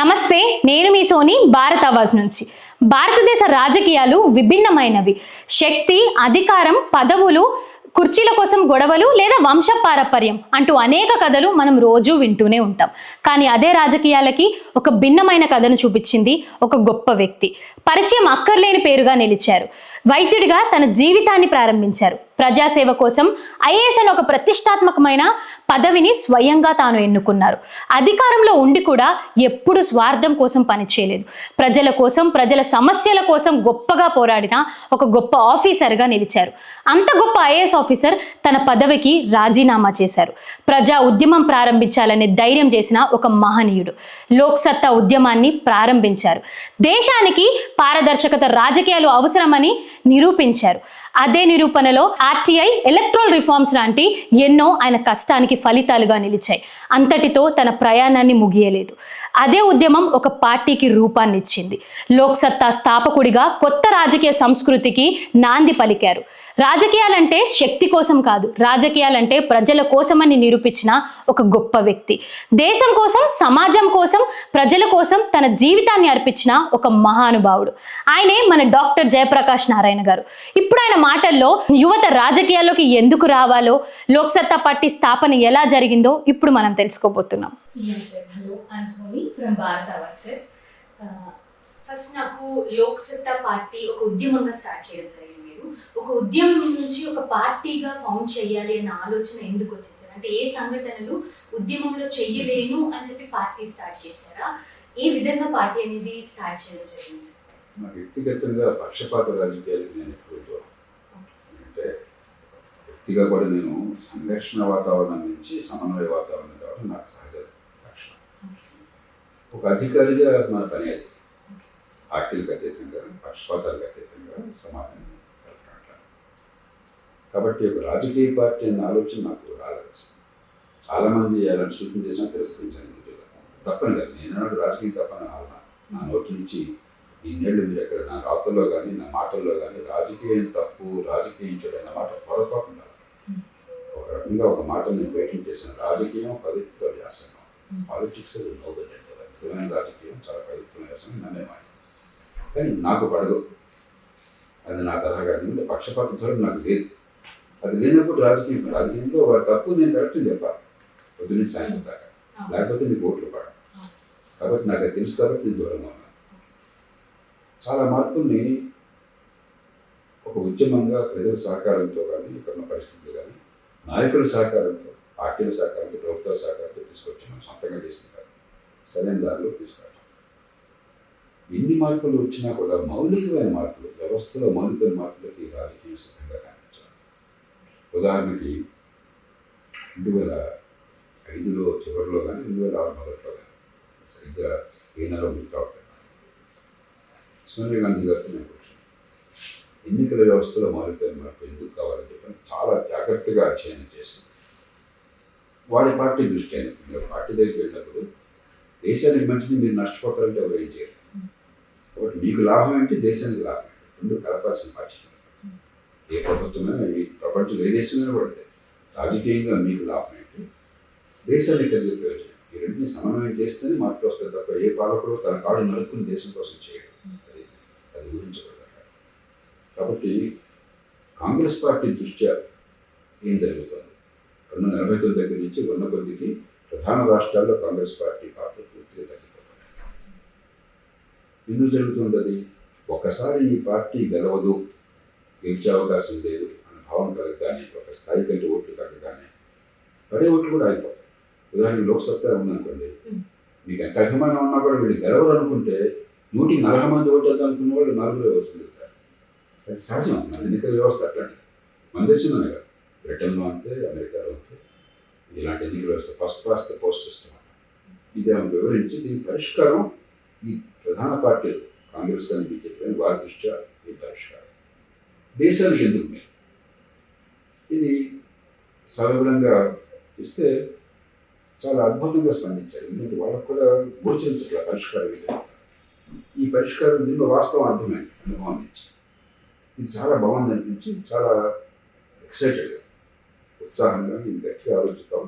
నమస్తే నేను మీ సోని భారత్ ఆవాజ్ నుంచి. భారతదేశ రాజకీయాలు విభిన్నమైనవి. శక్తి అధికారం పదవులు కుర్చీల కోసం గొడవలు లేదా వంశ పారపర్యం అంటూ అనేక కథలు మనం రోజూ వింటూనే ఉంటాం. కానీ అదే రాజకీయాలకి ఒక భిన్నమైన కథను చూపించింది ఒక గొప్ప వ్యక్తి. పరిచయం అక్కర్లేని పేరుగా నిలిచారు. వైద్యుడిగా తన జీవితాన్ని ప్రారంభించారు. ప్రజాసేవ కోసం ఐఏఎస్ అనే ఒక ప్రతిష్టాత్మకమైన పదవిని స్వయంగా తాను ఎన్నుకున్నారు. అధికారంలో ఉండి కూడా ఎప్పుడు స్వార్థం కోసం పనిచేయలేదు ప్రజల కోసం ప్రజల సమస్యల కోసం గొప్పగా పోరాడిన ఒక గొప్ప ఆఫీసర్గా నిలిచారు. అంత గొప్ప ఐఏఎస్ ఆఫీసర్ తన పదవికి రాజీనామా చేశారు. ప్రజా ఉద్యమం ప్రారంభించాలనే ధైర్యం చేసిన ఒక మహనీయుడు. లోక్సత్తా ఉద్యమాన్ని ప్రారంభించారు. దేశానికి పారదర్శకత రాజకీయాలు అవసరమని నిరూపించారు. అదే నిరూపణలో ఆర్టీఐ ఎలక్ట్రల్ రిఫార్మ్స్ లాంటి ఎన్నో ఆయన కష్టానికి ఫలితాలుగా నిలిచాయి. అంతటితో తన ప్రయాణాన్ని ముగియలేదు. అదే ఉద్యమం ఒక పార్టీకి రూపాన్ని ఇచ్చింది లోక్సత్తా స్థాపకుడిగా కొత్త రాజకీయ సంస్కృతికి నాంది పలికారు. రాజకీయాలంటే శక్తి కోసం కాదు రాజకీయాలంటే ప్రజల కోసమని నిరూపించిన ఒక గొప్ప వ్యక్తి. దేశం కోసం సమాజం కోసం ప్రజల కోసం తన జీవితాన్ని అర్పించిన ఒక మహానుభావుడు. ఆయనే మన డాక్టర్ జయప్రకాష్ నారాయణ గారు. ఇప్పుడు ఆయన మాటల్లో యువత రాజకీయాల్లోకి ఎందుకు రావాలో లోక్సత్తా పార్టీ స్థాపన ఎలా జరిగిందో ఇప్పుడు మనం తెలుసుకోబోతున్నాం. Yes sir hello I'm Sony from Bharat Awas, sir. Uh, first నాకు లోక్ సత్తా పార్టీ ఒక ఉద్యమంగా స్టార్ట్ చేయడం జరిగింది మీరు. ఒక ఉద్యమం నుంచి ఒక పార్టీగా ఫౌండ్ చేయాలి అన్న ఆలోచన ఎందుకు వచ్చింది సార్ అంటే ఏ సంఘటనలు ఉద్యమంలో చెయ్యలేను అని చెప్పి పార్టీ స్టార్ట్ చేశారా? ఏ విధంగా పార్టీ అనేది స్టార్ట్ చేయడం జరిగింది సార్ నా వ్యక్తిగతంగా పక్షపాత రాజకీయాలకు నేను ఎప్పుడు అంటే వ్యక్తిగా కూడా నేను సంఘర్షణ వాతావరణం నుంచి సమన్వయ వాతావరణం కావడం నాకు సహజ ఒక అధికారిగా మన పని అది. పార్టీలకు అతీతంగా పక్షపాతాలకు అతీతంగా సమాజం కాబట్టి ఒక రాజకీయ పార్టీ అన్న ఆలోచన నాకు రాలేదు చాలామంది అలాంటి సూచన చేసినా తిరస్కరించాను తప్పని కాదు నేను రాజకీయం తప్పని అన్నా నా నోటి నుంచి ఇన్నేళ్ళు మీరు ఎక్కడ నా రాతల్లో కానీ నా మాటల్లో కానీ రాజకీయం తప్పు రాజకీయం చెడు మాట పొరపాకుండా ఒక రకంగా ఒక మాట నేను పేటెంట్ చేసిన రాజకీయం పవిత్ర వ్యాసం పాలిటిక్స్ నోబెల్ రాజకీయం చాలా పవిత్ర వ్యాసంగం నన్నే మాట కానీ నాకు పడదు. అది నా తరహా కాదు. పక్షపాత ధోరణి నాకు లేదు. అది లేనప్పుడు రాజకీయం రాజకీయంలో వారి తప్పు నేను కరెక్ట్ చెప్పాలి. పొద్దున్నే సాయంత్రం దాకా. లేకపోతే నీకు ఓట్లు పడ కాబట్టి నాకు అది తెలుసు కాబట్టి నేను దూరంగా ఉన్నాను. చాలా మార్పుల్ని ఒక ఉద్యమంగా ప్రజల సహకారంతో కానీ ఇక్కడ ఉన్న పరిస్థితులు కానీ నాయకుల సహకారంతో పార్టీల సహకారంతో ప్రభుత్వ సహకారంతో తీసుకొచ్చి మనం సొంతంగా చేసిన సరైన దారిలో తీసుకురావడం ఎన్ని మార్పులు వచ్చినా కూడా మౌలికమైన మార్పులు వ్యవస్థలో మౌలికమైన మార్పులకి రాజకీయ సిద్ధంగా కనిపించాలి ఉదాహరణకి రెండు వేల ఐదులో చివరిలో కానీ రెండు వేల ఆరు మొదట్లో కానీ సరిగ్గా ఏ నెల గుర్తు రావట్లేదు సోనియా గాంధీ గారితో నేను కూర్చున్నాను. ఎన్నికల వ్యవస్థలో మౌలిక మార్పు ఎందుకు కావాలని చెప్పి చాలా జాగ్రత్తగా అధ్యయనం చేసింది వాడి పార్టీ దృష్టి అయినప్పుడు మీరు పార్టీ దగ్గరికి వెళ్ళినప్పుడు దేశానికి మంచిది మీరు నష్టపోతారంటే ఎవరు ఏం చేయరు. కాబట్టి మీకు లాభం ఏంటి? దేశానికి లాభం రెండు కలపాల్సిన బాధ్యత. ఏ ప్రభుత్వమైనా ఈ ప్రపంచంలో ఏ దేశమైనా పడితే రాజకీయంగా మీకు లాభం ఏంటి? దేశానికి కలిగే ప్రయోజనం. ఈ రెంటిని సమన్వయం చేస్తేనే మార్పు వస్తుంది తప్ప ఏ పాలకుడు తన కాడు నరుక్కుని దేశం కోసం చేయడం. అది అది ఊహించకూడదు కాబట్టి కాంగ్రెస్ పార్టీ దృష్ట్యా ఏం జరుగుతుంది? రెండు వందల నలభై తొమ్మిది దగ్గర నుంచి ఉన్న కొద్దికి ప్రధాన రాష్ట్రాల్లో కాంగ్రెస్ పార్టీ పాత్ర పూర్తిగా తగ్గిపోతుంది. ఎందుకు జరుగుతుంది ఒకసారి ఈ పార్టీ గెలవదు గెలిచే అవకాశం లేదు అన్న భావన కలగగానే ఒక స్థాయి కంటే ఓట్లు కలగగానే పడే ఓట్లు కూడా అయిపోతాయి ఉదాహరణకు లోక్సత్తా ఉందనుకోండి మీకు ఎంత అభిమానం ఉన్నా కూడా వీళ్ళు గెలవరు అనుకుంటే నూటికి నలభై మంది ఓటేద్దాం అనుకున్న వాళ్ళు నలుగురు వస్తుంది అది సహజం అది ఎన్నికల వ్యవస్థ అట్లాంటి మన దేశంలోనే కాదు. బ్రిటన్లో అంతే అమెరికాలో అంతే ఇలాంటి ఎన్నికల వ్యవస్థ first class the post system ఇది ఆమె వివరించి దీని పరిష్కారం ఈ ప్రధాన పార్టీలు కాంగ్రెస్ కానీ బీజేపీ కానీ వారి దృష్ట్యా ఈ పరిష్కారం. దేశానికి ఎందుకు మేలు? ఇది సవివరంగా ఇస్తే చాలా అద్భుతంగా స్పందించారు. ఎందుకంటే వాళ్ళకు కూడా గోచరించట్ల పరిష్కారం ఇది ఈ పరిష్కారం దీనిలో వాస్తవం అర్థమైంది అనుభవం నుంచి ఇది చాలా బాగుంది అనిపించి చాలా ఎక్సైటెడ్ ఉత్సాహంగా నేను గట్టిగా ఆలోచిస్తాం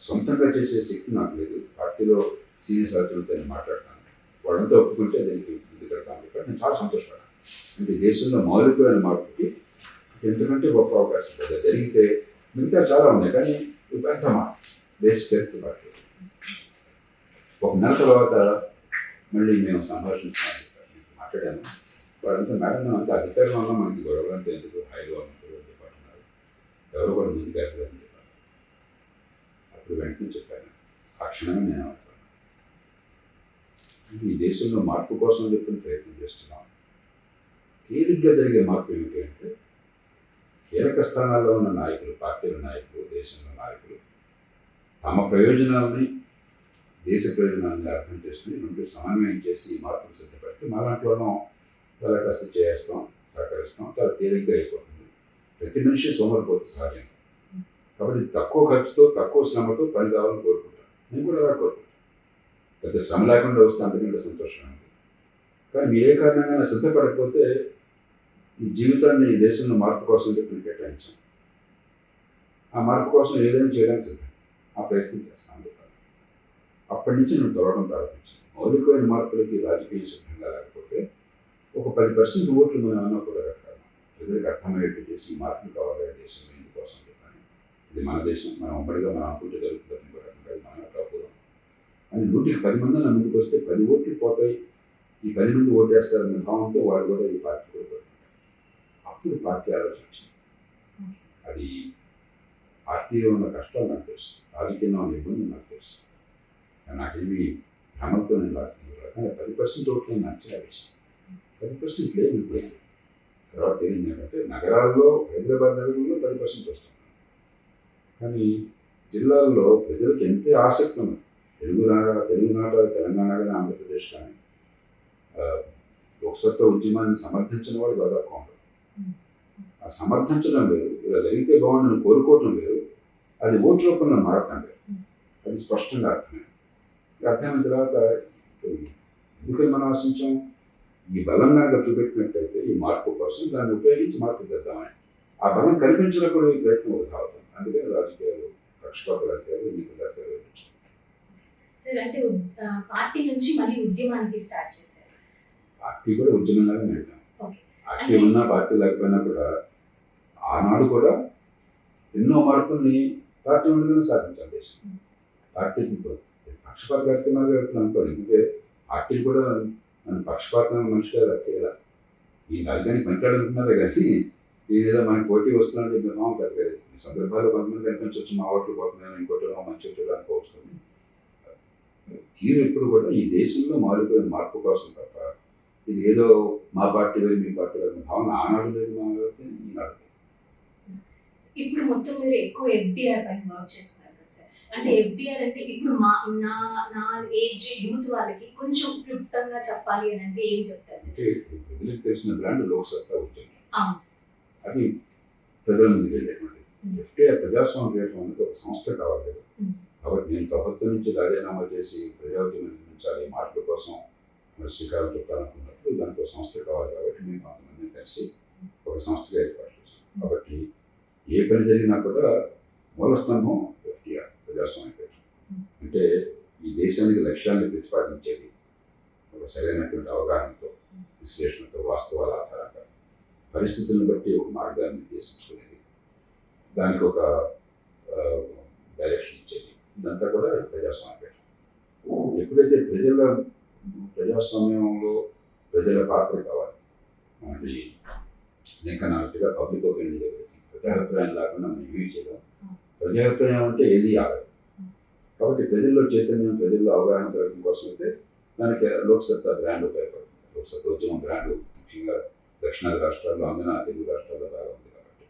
సొంతంగా చేసే శక్తి నాకు లేదు. పార్టీలో సీనియర్ శాస్త్రులతో నేను మాట్లాడతాను. వాళ్ళంతా ఒప్పుకుంటే దానికి ముందు పెడతాను చెప్పి నేను చాలా సంతోషపడ్డాను. అంటే దేశంలో మౌలికమైన మార్పుకి ఎంతకంటే గొప్ప అవకాశం లేదు జరిగితే మిగతా చాలా ఉన్నాయి. కానీ పెద్ద మాట దేశ చరిత్ర పార్టీ ఒక నెల తర్వాత మళ్ళీ మేము సంభాషించాము మాట్లాడాము వాళ్ళంతా మేడం మేము అంత అధికారం మనకి గొడవలు అంటే ఎందుకు? హైలో ఉన్నప్పుడు కూడా కూడా బెటర్ అని చెప్పాను అప్పుడు వెంటనే చెప్పాను ఆ క్షణమే నేను అనుకున్నాను ఈ దేశంలో మార్పు కోసం చెప్పిన ప్రయత్నం చేస్తున్నాం. తేలిగ్గా జరిగే మార్పు ఏమిటి అంటే కీలక స్థానాల్లో ఉన్న నాయకులు పార్టీల నాయకులు దేశంలో నాయకులు తమ ప్రయోజనాలని దేశ ప్రయోజనాన్ని అర్థం చేసుకుని రెండు సమన్వయం చేసి మార్పులు సిద్ధపట్టి మా దాంట్లోనూ చాలా కష్టం చేస్తాం సహకరిస్తాం చాలా తేలిగ్గా అయిపోతుంది. ప్రతి మనిషి సోమరిపోతే సహజం. కాబట్టి తక్కువ ఖర్చుతో తక్కువ శ్రమతో పని కావాలని కోరుకుంటాను. నేను కూడా అలా కోరుకుంటాను. పెద్ద శ్రమ లేకుండా వస్తే అంతకంటే సంతోషం ఉంది కానీ మీరే కారణంగా సిద్ధపడకపోతే ఈ జీవితాన్ని ఈ దేశంలో మార్పు కోసం చెప్పి కేటాయించాం ఆ మార్పు కోసం ఏదైనా చేయడానికి సిద్ధం. ఆ ప్రయత్నం చేస్తాను. చెప్పాను అప్పటి నుంచి నేను తొలగడం ప్రారంభించాను. మౌలికమైన మార్పులకి రాజకీయ సిద్ధంగా లేకపోతే ఒక పది పర్సెంట్ ఓట్లు మనం అన్నా కూడా కట్టాలి. ప్రజలకు అర్థమయ్యేట్టు చేసి మార్పులు కావాలి దేశం ఇందుకోసం చెప్పాను ఇది మన దేశం మనం ఉమ్మడిగా మనం అనుకుంటే జరుగుతుంది ఇంకో రకంగా ఇది అని నూటికి పది మంది నా ముందుకు వస్తే పది ఓట్లు పోతాయి. ఈ పది మంది ఓటేస్తారనే భావంతో వాడు కూడా ఈ పార్టీ కూడా అప్పుడు పార్టీ ఆలోచన వచ్చింది అది పార్టీలో ఉన్న కష్టాలు నాకు తెలుసు రాజకీయంలో ఉన్న ఇబ్బంది నాకు తెలుసు. నాకేమి భ్రమంతో నేను రాజకీయ కానీ పది పర్సెంట్ ఓట్లు నేను అంచనా పది పర్సెంట్ లేదు ఇప్పుడు. తర్వాత ఏంటంటే నగరాల్లో హైదరాబాద్ నగరంలో పది పర్సెంట్ వస్తాం కానీ జిల్లాల్లో ప్రజలకు ఎంతో ఆసక్తి ఉంది? తెలుగు నాట తెలుగు నాట తెలంగాణ కానీ ఆంధ్రప్రదేశ్ కానీ. ఆ, ఉద్యమాన్ని సమర్థించిన వాళ్ళు దాదాపు ఉండరు ఆ సమర్థించడం వేరు ఇలా జరిగితే బాగుండని కోరుకోవటం వేరు. అది ఓటు రూపంలో మారటం వేరు. అది స్పష్టంగా అర్థమైంది. అర్థమైన తర్వాత ఎందుకని మనం ఆశించాం? ఈ బలంగా చూపెట్టినట్లయితే చూపెట్టినట్టయితే ఈ మార్పు కోసం దాన్ని ఉపయోగించి మార్పు తెద్దామని. ఆ బలం కల్పించినప్పుడు ఈ ప్రయత్నం వృధా అవుతుంది అందుకని రాజకీయాలు పక్షపాత రాజకీయాలు ఎన్నికల రాజకీయాలు. సార్ అంటే పార్టీ నుంచి మళ్ళీ ఉద్యమానికి స్టార్ట్ చేశారు. పార్టీ కూడా ఉద్యమంలాగా నడిపాం ఓకే. పార్టీ ఉన్నా పార్టీ లేకపోయినా కూడా ఆనాడు కూడా ఎన్నో మార్పుల్ని పార్టీ ఉండగానే సాధించాలి దేశం. పార్టీ పక్షపాత కార్యక్రమాలు అనుకోండి. ఎందుకంటే పార్టీ కూడా నన్ను పక్షపాతం మనిషిగా లెక్కేయాల ఈ రాజధాని పనికిరాడుకుంటున్నారే కానీ ఏదో మనకి పోటీ వస్తుందని చెప్పి మామ పెద్దగా ఈ సందర్భాల్లో కొంతమంది కనిపించవచ్చు మా ఓట్లు పోతున్నాయని ఇంకోటి మంచి వచ్చాడు అనుకోవచ్చు తీరు ఎప్పుడు కూడా ఈ దేశంలో మారిపోయిన మార్పు కోసం తప్ప ఇది ఏదో మా పార్టీ వేరు మీ పార్టీ వేరు భావన ఆనాడు లేదు మా ఈనాడు. ఇప్పుడు మొత్తం మీరు ఎక్కువ ఎఫ్డిఆర్ పైన వర్క్ చేస్తున్నారు కదా సార్. అంటే ఎఫ్డిఆర్ అంటే ఇప్పుడు మా నా నా ఏజ్ యూత్ వాళ్ళకి కొంచెం క్లుప్తంగా చెప్పాలి అని అంటే ఏం చెప్తారు సార్? తెలిసిన బ్రాండ్ లోక్సత్తా అవును సార్. అది ప్రజల ముందుకు వెళ్ళేటువంటి ఎఫ్టీఆర్ ప్రజాస్వామ్య అనేది ఒక సంస్థ కావాలి కదా. Mm. కాబట్టి నేను ప్రభుత్వం నుంచి రాజీనామా చేసి ప్రజాఉద్యమం నిర్మించాలి మార్పుల కోసం మరి శ్రీకారం చుట్టాలనుకున్నప్పుడు దానికి ఒక సంస్థ కావాలి కాబట్టి మేము కొంతమంది కలిసి ఒక సంస్థగా ఏర్పాటు చేస్తాం. కాబట్టి ఏ పని జరిగినా కూడా మూల స్తంభం ఎఫ్టీఆర్ ప్రజాస్వామ్య. అంటే ఈ దేశానికి లక్ష్యాన్ని ప్రతిపాదించేది ఒక సరైనటువంటి అవగాహనతో విశ్లేషణతో వాస్తవాల ఆధారంగా. పరిస్థితులను బట్టి ఒక మార్గాన్ని నిర్దేశించుకునేది దానికి ఒక డైరెక్షన్ ఇచ్చేది. ఇదంతా కూడా ప్రజాస్వామ్య. ఎప్పుడైతే ప్రజల ప్రజాస్వామ్యంలో ప్రజల పాత్ర కావాలి మనకి లేఖనాలుగా పబ్లిక్ ఒపీనియన్ ప్రజాభిప్రాయం లేకుండా మనం ఏమీ చేయలేం. ప్రజాభిప్రాయం అంటే ఏది ఆగదు. కాబట్టి ప్రజల్లో చైతన్యం ప్రజల్లో అవగాహన కలగడం కోసం అయితే దానికి లోక్సత్తా బ్రాండ్ ఉపయోగపడుతుంది. లోక్సత్తా ఉద్యమం బ్రాండ్ ముఖ్యంగా దక్షిణాది రాష్ట్రాల్లో అంగన తెలుగు రాష్ట్రాల్లో బాగా ఉంది కాబట్టి.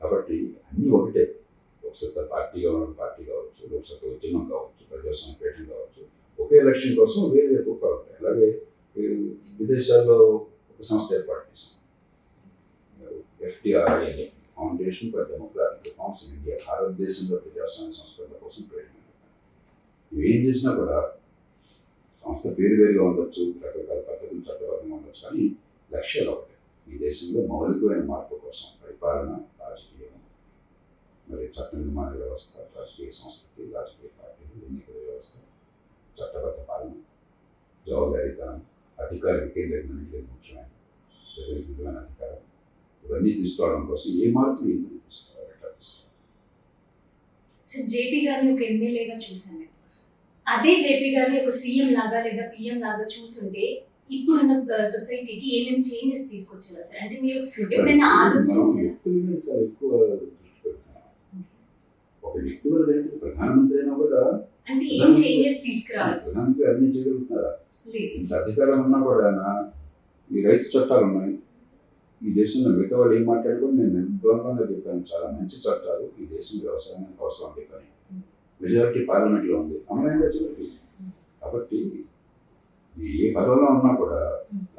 కాబట్టి అన్నీ ఒకటే. లోక్సత్తా పార్టీగా ఉన్న పార్టీ కావచ్చు లోక్సత్తా ఉద్యమం కావచ్చు ప్రజాస్వామ్య పీఠం కావచ్చు ఒకే ఎలక్షన్ కోసం వేరే వేరే రూపాలు ఉంటాయి. అలాగే విదేశాల్లో ఒక సంస్థ ఏర్పాటు చేశాం ఎఫ్టీఆర్ఐ అని foundation for democratic reforms in India భారతదేశంలో ప్రజాస్వామ్య సంస్కరణల కోసం ప్రయత్నం ఇవి ఏం చేసినా కూడా సంస్థ పేరు వేరుగా ఉండొచ్చు రకరకాల పద్ధతులు చట్టబద్ధంగా ఉండొచ్చు కానీ లక్ష్యాలు ఒకటి ఈ దేశంలో మౌలికమైన మార్పు కోసం పరిపాలన రాజకీయం. మరి చట్ట నిర్మాణ వ్యవస్థ రాజకీయ సంస్కృతి రాజకీయ పార్టీలు ఎన్నికల వ్యవస్థ చట్టబద్ధ పాలన జవాబుదారీతనం అధికార వికేంద్రీకరణ ముఖ్యమైన ప్రజలకు అధికారం. ఇవన్నీ తీసుకోవడం కోసం ఏ మార్పు ఏంటి తీసుకోవాలి ఎట్లా తీసుకోవాలి? సార్ జేపీ గారిని ఒక ఎమ్మెల్యేగా చూసాను అదే జేపీ గారిని ఒక సీఎం లాగా లేదా పిఎం లాగా చూసుంటే ఇప్పుడున్న సొసైటీకి ఏమేమి చేంజెస్ తీసుకొచ్చేవారు సార్ అంటే మీరు ఎప్పుడైనా ఆలోచించారా? ఒక వ్యక్తి కూడా ప్రధానమంత్రి అయినా కూడా అంటే ఏం చేంజెస్ అన్ని ఇంత అధికారం ఉన్నా కూడా ఈ చట్టాలు ఉన్నాయి. ఈ దేశంలో మిగతా వాళ్ళు ఏం మాట్లాడుకొని నేను నిర్ద్వందంగా చెప్పాను చాలా మంచి చట్టాలు ఈ దేశం వ్యవసాయానికి అవసరం చెప్పని మెజారిటీ పార్లమెంట్లో ఉంది. చివరికి. కాబట్టి ఏ పదవిలో ఉన్నా కూడా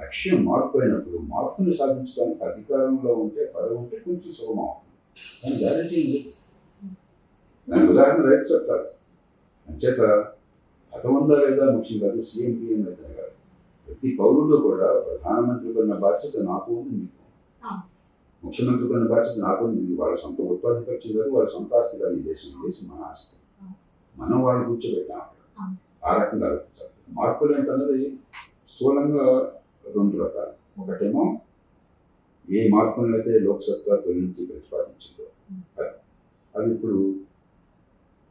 లక్ష్యం మార్పు అయినప్పుడు మార్పుని సాధించడానికి అధికారంలో ఉంటే పదవి ఉంటే కొంచెం సుగమం అవుతుంది. గ్యారంటీ ఉంది. దాని ఉదాహరణ రైతు చట్టాలు అంచేత పదం ఉందా లేదా ముఖ్యం కాదు సీఎం పిఎం అయితే కాదు. ప్రతి పౌరుడు కూడా ప్రధానమంత్రి కొన్న బాధ్యత నాకు ఉంది మీకు. ముఖ్యమంత్రి కొన్న బాధ్యత నాకు ఉంది వాళ్ళ సొంత ఉత్పాదక ఖర్చు కాదు వాళ్ళ సొంత ఆస్తి కాదు ఈ దేశం దేశం మన ఆస్తి. మనం వాళ్ళు కూర్చోబెట్టాం. ఆ రకంగా ఆలోచించాలి. మార్పులు ఏంటన్నది స్థూలంగా రెండు రకాలు. ఒకటేమో ఏ మార్పులను అయితే లోక్సత్తా గురించి ప్రతిపాదించిందో అది- అవి ఇప్పుడు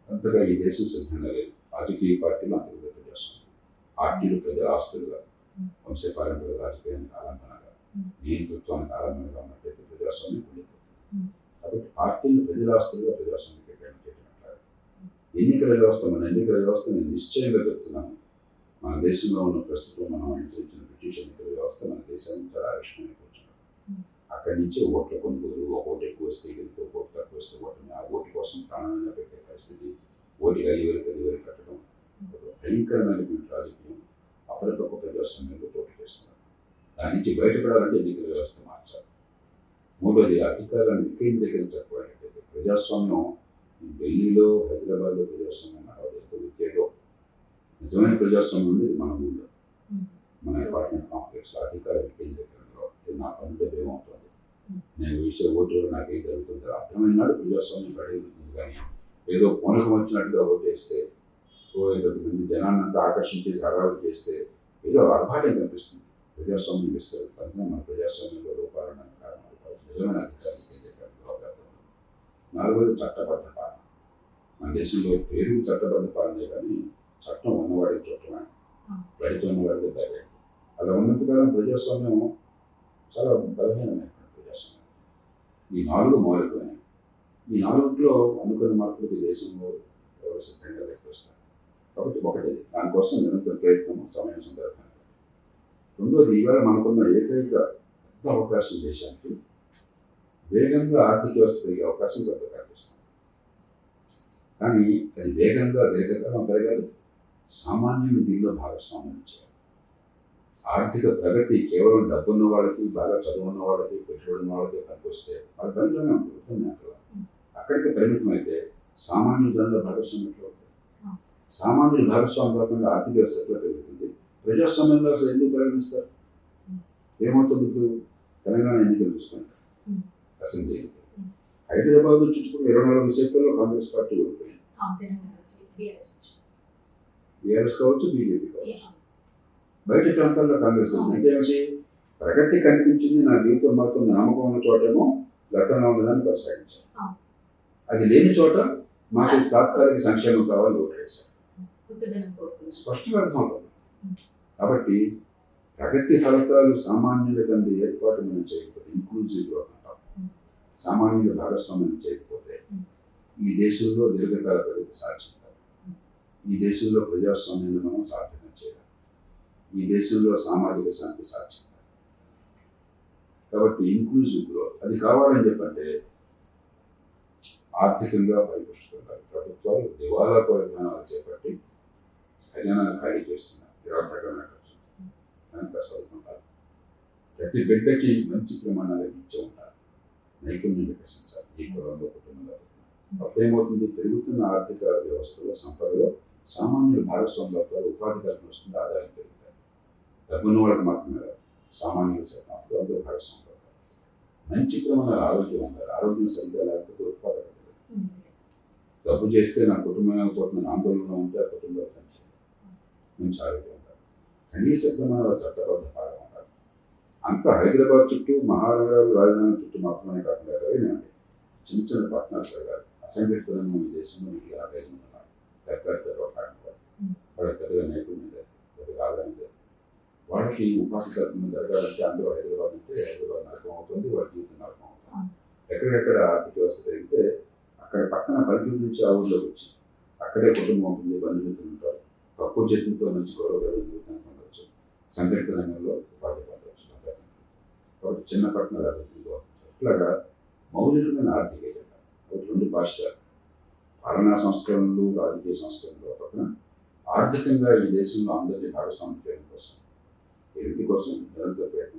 అంతగా ఈ దేశం సిద్ధంగా లేదు. రాజకీయ పార్టీలు అంతర్గత ప్రజాస్వామ్యం. పార్టీలు ప్రజల ఆస్తులుగా వంశపారంపర రాజకీయానికి ఆలంబనగా నియంతృత్వానికి ఆలంబనగా ఉన్నట్టయితే ప్రజాస్వామ్యం ఉండిపోతుంది కాబట్టి పార్టీలు ప్రజల ఆస్తులుగా ప్రజాస్వామ్యం చేయడం ఎన్నికల వ్యవస్థ మన ఎన్నికల వ్యవస్థ నేను నిశ్చయంగా చెప్తున్నాను మన దేశంలో ఉన్న ప్రస్తుతం మనం అనుసరించిన బ్రిటిష్ ఎన్నికల వ్యవస్థ మన దేశాన్ని చాలా ఆవిష్కరణ కూర్చున్నాం అక్కడి నుంచి ఓట్ల కొనుగోలు ఒక ఓటు ఎక్కువ వస్తే గెలుపు ఒక ఓటు తక్కువ వస్తే ఓటమి ఆ ఓటు కోసం ప్రాణంగా పెట్టే పరిస్థితి ఓటు ఐదు వేలు కట్టడం ఒక భయంకరమైనటువంటి రాజకీయం అపరిపక్వ ప్రజాస్వామ్యంలో చోటు చేస్తున్నారు. దాని నుంచి బయటపడాలంటే ఎన్నికల వ్యవస్థ మార్చాలి. మూడోది అధికారాన్ని వికేంద్రీకరించకపోయినట్లయితే ప్రజాస్వామ్యం ఢిల్లీలో హైదరాబాద్లో ప్రజాస్వామ్యం నిజమైన ప్రజాస్వామ్యం ఉంది మన ఊళ్ళో. మన అపార్ట్మెంట్ కాంప్లెక్స్ అధికార వికేంద్రీకరణలో ఇది నా పనిలో ఏమవుతుంది. నేను వేసే ఓటు నాకు జరుగుతుంది అర్థమైన నాడు ప్రజాస్వామ్యం పడేది కానీ ఏదో పూనకం వచ్చినట్టుగా ఓటేస్తే ఓ మంది జనాన్ని అంతా ఆకర్షించేసి హడావులు చేస్తే ఏదో అర్భాటం కనిపిస్తుంది ప్రజాస్వామ్యం విస్తరిస్తుంది మన ప్రజాస్వామ్యంలో రూపాలన్న కారణాలు. నిజమైన అధికార వికేంద్రీకరణలో అవగాహన. నాలుగోది చట్టబద్ధ పాలన మన దేశంలో పేరు చట్టబద్ధ పాలనే కానీ చట్టం ఉన్నవాడికి అవును. బయట ఉన్నవాడికి ధైర్యం అలా ఉన్నంతకాలం ప్రజాస్వామ్యం చాలా బలహీనమైనటువంటి ప్రజాస్వామ్యం. ఈ నాలుగు మౌలికమైనవి ఈ నాలుగులో అనుకున్న మార్పులకి దేశంలో ఎవరు సిద్ధంగా లేకొస్తారు కాబట్టి ఒకటి దానికోసం నిరంతర ప్రయత్నం సమయం సందర్భంగా రెండోది ఇవాళ మనకున్న ఏకైక పెద్ద అవకాశం దేశానికి వేగంగా ఆర్థిక వ్యవస్థ పెరిగే అవకాశం పెద్ద కనిపిస్తుంది కానీ అది వేగంగా దీర్ఘకాలం పెరగాలి. సామాన్యుని దీనిలో భాగస్వామ్యం ఆర్థిక ప్రగతి కేవలం డబ్బున్న వాళ్ళకి బాగా చదువున్న వాళ్ళకి పెట్టుబడి ఉన్న వాళ్ళకి పనికొస్తే వాళ్ళ పనిలోనే ఉంటుంది అక్కడ అక్కడికి పరిమితం అయితే సామాన్యుల దానిలో భాగస్వామ్యం ఎట్లా అవుతుంది సామాన్యుల భాగస్వామ్యం కాకుండా ఆర్థిక వ్యవస్థ పెరుగుతుంది? ప్రజాస్వామ్యంలో అసలు ఎందుకు పరిగణిస్తారు? ఏమవుతుంది ఇప్పుడు? తెలంగాణ ఎన్నికలు చూసుకుంటారు. అసెంబ్లీ. హైదరాబాద్ చుట్టుపక్కల ఇరవై నాలుగు సీట్లలో కాంగ్రెస్ పార్టీ ఓడిపోయింది అవును, తెలంగాణ వచ్చి BRS వచ్చి. బీఆర్ఎస్ కావచ్చు బీజేపీ కావచ్చు. బయట ప్రాంతాల్లో కాంగ్రెస్. అంటే ప్రగతి కనిపించింది నా జీవితం మారుతుంది నమ్మకం ఉన్న చోటేమో గతంలో ఉన్నదాన్ని కొనసాగించారు. అవును. అది లేని చోట మాకు తాత్కాలిక సంక్షేమం కావాలి ఓటు వేశారు. కొత్తదనం కోరుకుంటున్నాను. స్పష్టంగా అర్థమవుతుంది. కాబట్టి ప్రగతి ఫలితాలు సామాన్యులకు అందే ఏర్పాటు మనం చేయకపోతే ఇంక్లూజివ్ అంటాం సామాన్యుల భాగస్వామ్యం చేయకపోతే ఈ దేశంలో దీర్ఘకాల ప్రగతి సాధ్యం. ఈ దేశంలో ప్రజాస్వామ్యాన్ని మనం సాధ్యం చేయాలి. ఈ దేశంలో సామాజిక శాంతి సాధ్యం కాబట్టి ఇంక్లూజివ్ గ్రోత్ అది కావాలని చెప్పంటే ఆర్థికంగా పరిపుష్టించాలి ప్రభుత్వాలు దివాలా కోర విధానాలు చేపట్టి ఖజానాలు ఖాళీ చేస్తున్నారు. నిరర్థకమైన ఖర్చు దానికి ప్రతి బిడ్డకి మంచి ప్రమాణాలు ఇచ్చే ఉంటారు. నైపుణ్యం వికసించాలి. ఈ కులంలో కుటుంబంలో అప్పుడేమవుతుంది? పెరుగుతున్న ఆర్థిక వ్యవస్థలో సంపదలో సామాన్యుల భాగస్వామ్యంలో ఉపాధి కల్పన వస్తుంది ఆదాయం పెరుగుతాయి డబ్బున్న వాళ్ళకి మాత్రమే కాదు సామాన్యుల శాతం అందరూ భాగస్వాములు అవుతారు. మంచి క్రమంలో ఆరోగ్యం ఉండాలి ఆరోగ్యం సరిగ్గా లేకపోతే ఉత్పాదకత డబ్బు చేస్తే నా కుటుంబం పోతున్న ఆందోళన ఉంటే ఆ కుటుంబం మంచి మంచి ఆరోగ్యం ఉండాలి కనీస క్రమంలో చట్టబద్ధ భాగం ఉండాలి. అంత హైదరాబాద్ చుట్టూ మహానగరాలు రాజధాని చుట్టూ మాత్రమే కాకుండా నేను చిన్న చిన్న పట్టణాలు జరగాలి అసంఘటితంగా మన దేశంలో మీకు యాభై ఐదు మంది ఉన్నారు పెద్ద కాకుండా వాళ్ళకి పెద్దగా నైపుణ్యం లేదు పెద్దగా ఆదాయం లేదు వాళ్ళకి ఉపాధి కల్పన జరగాలంటే అందరూ హైదరాబాద్ అంటే హైదరాబాద్ నరకం అవుతుంది వాళ్ళ జీవితం నరకం అవుతుంది. ఎక్కడెక్కడ ఆర్థిక వ్యవస్థ పెరిగితే అక్కడ పక్కన పల్లెటూరు నుంచి ఆ ఊళ్ళోకి వచ్చి అక్కడే కుటుంబం ఉంటుంది బంధుమిత్రులు ఉంటారు. తక్కువ చేతులతో మంచి గౌరవ జీవితాన్ని పొందవచ్చు సంఘటిత రంగంలో ఉపాధి పొందవచ్చు కాబట్టి చిన్న పట్టణాల అభివృద్ధిలో అట్లాగా మౌలికమైన ఆర్థిక రెండు పాఠశాల పాలనా సంస్కరణలు రాజకీయ సంస్కరణలు పక్కన. ఆర్థికంగా ఈ దేశంలో అందరినీ భాగస్వామ్యం చేయడం కోసం ఈ కోసం నిరంతర ప్రయత్నం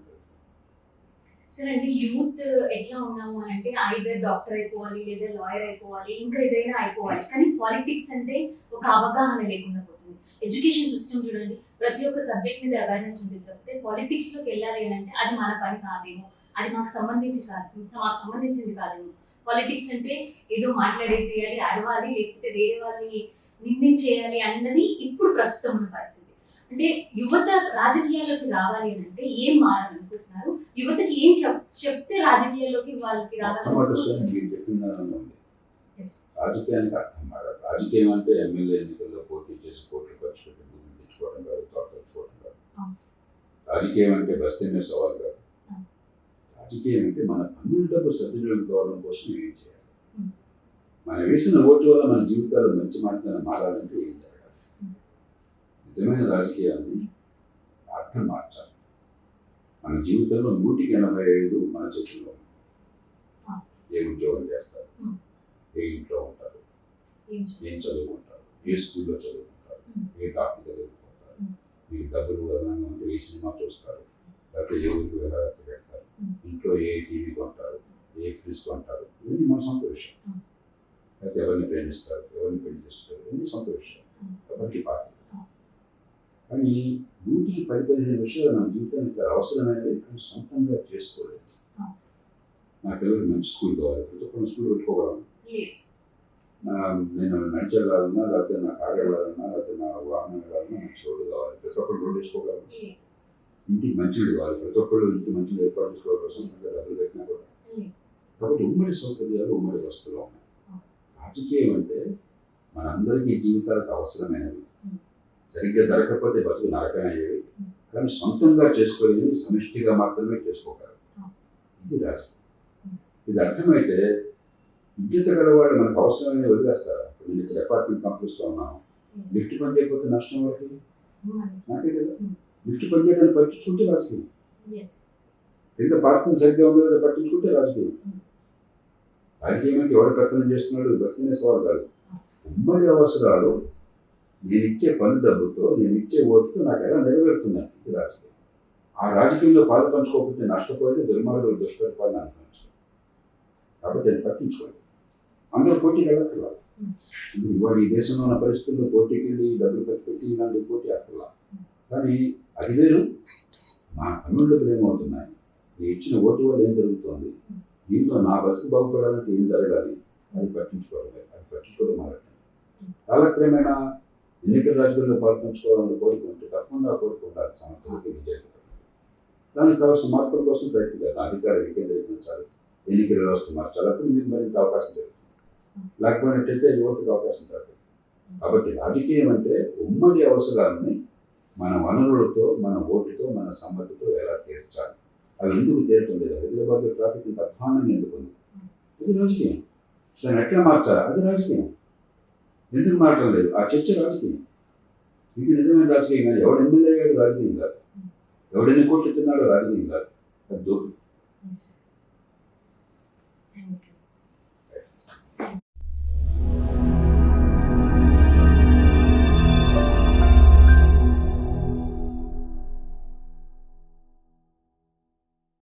సార్ అంటే యూత్ ఎట్లా ఉన్నాము అని అంటే ఐదర్ డాక్టర్ అయిపోవాలి లేదా లాయర్ అయిపోవాలి ఇంకా ఏదైనా అయిపోవాలి. కానీ పాలిటిక్స్ అంటే ఒక అవగాహన లేకుండా పోతుంది. ఎడ్యుకేషన్ సిస్టమ్ చూడండి ప్రతి ఒక్క సబ్జెక్ట్ మీద అవేర్నెస్ ఉంటుంది తప్పితే పాలిటిక్స్లోకి వెళ్ళాలి అని అంటే అది మన పని కాదేమో అది మాకు సంబంధించి కాదు మాకు సంబంధించింది కాదేమో. పాలిటిక్స్ అంటే ఏదో మాట్లాడేసేయాలి అరవాలి లేకపోతే వేరే వాళ్ళని నిందించేయాలి అన్నది ఇప్పుడు ప్రస్తుతం ఉన్న పరిస్థితి అంటే యువత రాజకీయాల్లోకి రావాలి అని అంటే ఏం మారాలనుకుంటున్నారు యువతకి ఏం చెప్ చెప్తే రాజకీయాల్లోకి వాళ్ళకి రావాలని. రాజకీయానికి అర్థం మారాలి రాజకీయం అంటే ఎమ్మెల్యే ఎన్నికల్లో పోటీ చేసి కోట్లు ఖర్చు పెట్టి భూమిని తెచ్చుకోవడం కాదు తోట తెచ్చుకోవడం కాదు అవును సార్. రాజకీయం అంటే బస్తీనే సవాల్ కాదు. రాజకీయం అంటే మన పన్నుల డబ్బు సద్వినియోగం కావడం కోసం ఏం చేయాలి. మనం వేసిన ఓటు వల్ల మన జీవితాలు మంచి మార్గాన్ని మారాలంటే ఏం జరగాలి. నిజమైన రాజకీయాన్ని అర్థం మార్చాలి మన జీవితంలో నూటికి ఎనభై ఐదు మన చేతుల్లో. ఏ ఉద్యోగం చేస్తారు. ఏ ఇంట్లో ఉంటారు ఏం చదువుకుంటారు ఏ స్కూల్లో చదువుకుంటారు. ఏ డాక్టర్ చదువుకుంటారు. మీకు డబ్బులు అదనంగా ఉంటే ఏ సినిమా చూస్తారు లేకపోతే ఏ ఇంట్లో ఏ టీవీ కొంటారు ఏ ఫ్రిడ్జ్ కొంటారు ఇవన్నీ మన సొంత విషయం Hmm. లేకపోతే ఎవరిని ప్రేమిస్తారు ఎవరిని పెళ్ళి చేస్తారు ఇవన్నీ సొంత విషయం సార్. ఎవరికి పార్టీ. కానీ నూటికి పది పదిహేను విషయాలు మన జీవితానికి అవసరమైనవి కానీ సొంతంగా చేసుకోలేదు. నాకు ఎవరికి మంచి స్కూల్ కావాలి ప్రతి ఒక్కరు స్కూల్ పెట్టుకోగలను. నా నేను నడిచి వెళ్ళాలన్నా లేకపోతే నా కారు వెళ్ళాలన్నా లేకపోతే నా వాహనం వెళ్ళాలన్నా మంచి రోడ్డు కావాలి ప్రతి ఒక్కరు రోడ్డు వేసుకోగలరు లేదు. ఇంటికి మంచినీళ్ళు కావాలి ప్రతి ఒక్కరు ఇంటికి మంచినీళ్ళు ఏర్పాటు డబ్బులు పెట్టినా కూడా. కాబట్టి ఉమ్మడి సౌకర్యాలు ఉమ్మడి వస్తువులు ఉన్నాయి రాజకీయం అంటే మనందరికీ జీవితాలకు అవసరమైనవి. సరిగ్గా దొరకకపోతే బతుకు నరకమయ్యేవి కానీ సొంతంగా చేసుకోలేవి సమిష్టిగా మాత్రమే చేసుకోగలరు. ఇది రాజకీయం. ఇది అర్థమైతే విద్యుత్ గలవాడు మనకు అవసరమైన వదిలేస్తారా ఇప్పుడు నేను ఇక్కడ అపార్ట్మెంట్ కాంప్లెక్స్లో ఉన్నాను. లిఫ్ట్ పని చేయకపోతే నష్టం మరి. నాకే కదా. లిఫ్ట్ చేయడానికి పట్టించుకుంటే రాజకీయం. కింద పార్కింగ్ సరిగ్గా ఉందో లేదో పట్టించుకుంటే రాజకీయం. Hmm. రాజకీయం అంటే ఎవరు పెత్తనం చేస్తున్నాడు? బతికినే సవాల్ కాదు. ఉమ్మడి అవసరాలు నేను ఇచ్చే పన్ను డబ్బుతో నేను ఇచ్చే ఓటుతో నాకు ఎలా నెరవేరుతున్నాయి? ఇది రాజకీయం. ఆ రాజకీయంలో పాలు పంచుకోకపోతే నష్టపోయేది దుర్మార్గులు దుష్పరిపాలన అనుభవించాలి కాబట్టి అది పట్టించుకోండి అందరూ పోటీకి వెళ్ళక్కర్లా. Hmm. ఇవాళ ఈ దేశంలో ఉన్న పరిస్థితుల్లో పోటీకి వెళ్ళి డబ్బులు ఖర్చు పెట్టి ఇలాంటి పోటీ అక్కర్లా. కానీ అది వేరు. మా పన్నుల ఏమవుతున్నాయి నేను ఇచ్చిన ఓటు వల్ల ఏం జరుగుతోంది? దీంతో నా బతుకు బాగుపడాలంటే ఏం జరగాలి? అది పట్టించుకోవడం అది పట్టించుకోవడం మారట్లేదు కాలక్రమేణా ఎన్నికల రాజకీయాల్లో పాల్పంచుకోవాలని కోరుకుంటే తప్పకుండా కోరుకుంటారు సంస్థలకి విజయం దానికి కావాల్సిన మార్పుల కోసం ప్రయత్నించాలి అధికార వికేంద్రీకరించాలి. ఎన్నికల వ్యవస్థ మార్చాలి అప్పుడు మీకు మరింత అవకాశం జరుగుతుంది లేకపోయినట్టయితే యువతకు అవకాశం దొరకదు. కాబట్టి రాజకీయం అంటే ఉమ్మడి అవసరాలని మన వనరులతో మన ఓటుతో మన సమ్మతితో ఎలా తీర్చాలి? అవి ఎందుకు తీరటం లేదు హైదరాబాద్ ట్రాఫిక్ ఇంత అధ్వానంగా ఎందుకు ఉంది అది రాజకీయం. దాన్ని ఎట్లా మార్చాలి? అది రాజకీయం. ఎందుకు మారటం లేదు? ఆ చర్చ రాజకీయం. ఇది నిజమైన రాజకీయం కానీ ఎవడు ఎమ్మెల్యే అయ్యాడు రాజకీయం కాదు. ఎవడెన్ని కోట్లు తిన్నాడో రాజకీయం కాదు. అది దూరం Thank you.